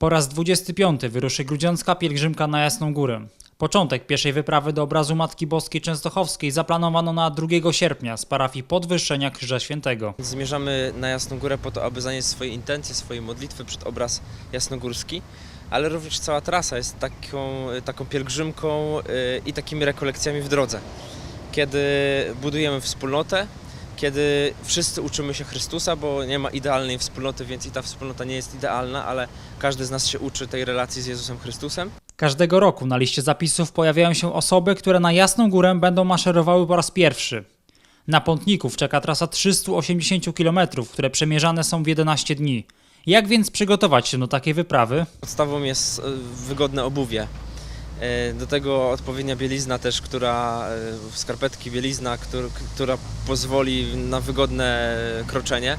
Po raz 25 wyruszy grudziącka pielgrzymka na Jasną Górę. Początek pierwszej wyprawy do obrazu Matki Boskiej Częstochowskiej zaplanowano na 2 sierpnia z parafii Podwyższenia Krzyża Świętego. Zmierzamy na Jasną Górę po to, aby zanieść swoje intencje, swoje modlitwy przed obraz jasnogórski, ale również cała trasa jest taką, taką pielgrzymką y, i takimi rekolekcjami w drodze. Kiedy budujemy wspólnotę, kiedy wszyscy uczymy się Chrystusa, bo nie ma idealnej wspólnoty, więc i ta wspólnota nie jest idealna, ale każdy z nas się uczy tej relacji z Jezusem Chrystusem. Każdego roku na liście zapisów pojawiają się osoby, które na Jasną Górę będą maszerowały po raz pierwszy. Na Pątników czeka trasa 380 km, które przemierzane są w 11 dni. Jak więc przygotować się do takiej wyprawy? Podstawą jest e, wygodne obuwie. E, Do tego odpowiednia bielizna też, która, e, skarpetki bielizna, któr- która pozwoli na wygodne kroczenie.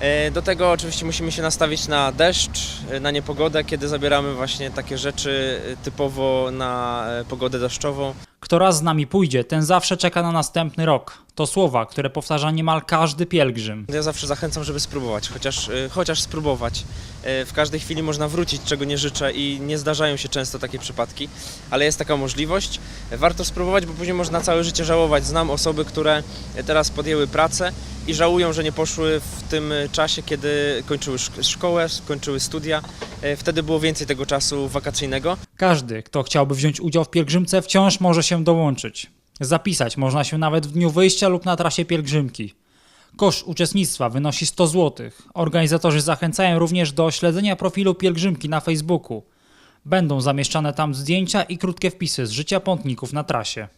E, Do tego oczywiście musimy się nastawić na deszcz, e, na niepogodę, kiedy zabieramy właśnie takie rzeczy e, typowo na pogodę deszczową. Kto raz z nami pójdzie, ten zawsze czeka na następny rok. To słowa, które powtarza niemal każdy pielgrzym. Ja zawsze zachęcam, żeby spróbować, chociaż, chociaż spróbować. W każdej chwili można wrócić, czego nie życzę i nie zdarzają się często takie przypadki, ale jest taka możliwość. Warto spróbować, bo później można całe życie żałować. Znam osoby, które teraz podjęły pracę i żałują, że nie poszły w tym czasie, kiedy kończyły szk- szkołę, kończyły studia. Y, Wtedy było więcej tego czasu wakacyjnego. Każdy, kto chciałby wziąć udział w pielgrzymce, wciąż może się dołączyć. Zapisać można się nawet w dniu wyjścia lub na trasie pielgrzymki. Koszt uczestnictwa wynosi 100 zł. Organizatorzy zachęcają również do śledzenia profilu pielgrzymki na Facebooku. Będą zamieszczane tam zdjęcia i krótkie wpisy z życia pątników na trasie.